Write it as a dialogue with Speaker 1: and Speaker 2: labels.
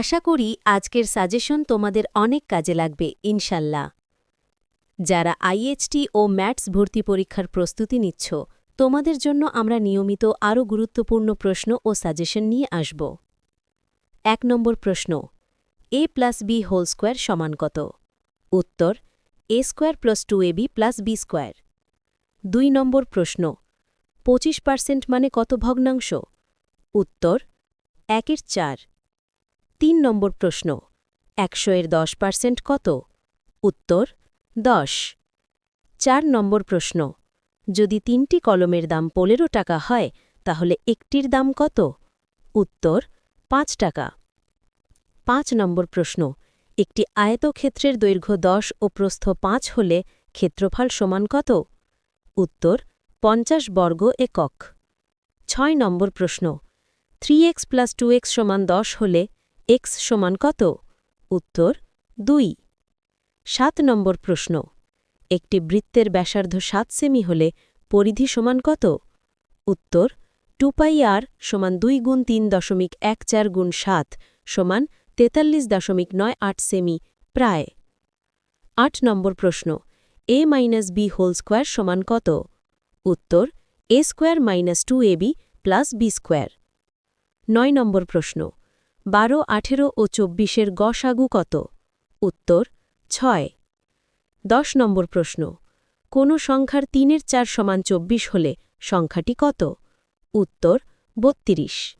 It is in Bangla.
Speaker 1: আশা করি আজকের সাজেশন তোমাদের অনেক কাজে লাগবে, ইনশাল্লাহ। যারা আইএইচটি ও ম্যাটস ভর্তি পরীক্ষার প্রস্তুতি নিচ্ছ, তোমাদের জন্য আমরা নিয়মিত আরও গুরুত্বপূর্ণ প্রশ্ন ও সাজেশন নিয়ে আসব। এক নম্বর প্রশ্ন, A plus B whole square সমান কত? উত্তর, A square plus two A B plus B square. দুই নম্বর প্রশ্ন, পঁচিশ পার্সেন্ট মানে কত ভগ্নাংশ? উত্তর, একের চার। তিন নম্বর প্রশ্ন, একশো এর দশ পার্সেন্ট কত? উত্তর, দশ। চার নম্বর প্রশ্ন, যদি তিনটি কলমের দাম পনেরো টাকা হয়, তাহলে একটির দাম কত? উত্তর, পাঁচ টাকা। পাঁচ নম্বর প্রশ্ন, একটি আয়তক্ষেত্রের দৈর্ঘ্য দশ ও প্রস্থ পাঁচ হলে ক্ষেত্রফল সমান কত? উত্তর, পঞ্চাশ বর্গ একক। ছয় নম্বর প্রশ্ন, three X plus two X সমান দশ হলে এক্স সমান কত? উত্তর, দুই। সাত নম্বর প্রশ্ন। একটি বৃত্তের ব্যাসার্ধ সাত সেমি হলে পরিধি সমান কত? উত্তর, টু পাই আর সমান দুই গুণ তিন দশমিক এক চার গুণ সাত সমান তেতাল্লিশ দশমিক নয় আট সেমি প্রায়। আট নম্বর প্রশ্ন। A minus B whole square সমান কত? উত্তর, A square minus two A B plus B square. নয় নম্বর প্রশ্ন। বারো, আঠেরো ও চব্বিশের গসাগু কত? উত্তর, ছয়। দশ নম্বর প্রশ্ন। কোনো সংখ্যার তিনের চার সমান চব্বিশ হলে সংখ্যাটি কত? উত্তর, বত্রিশ।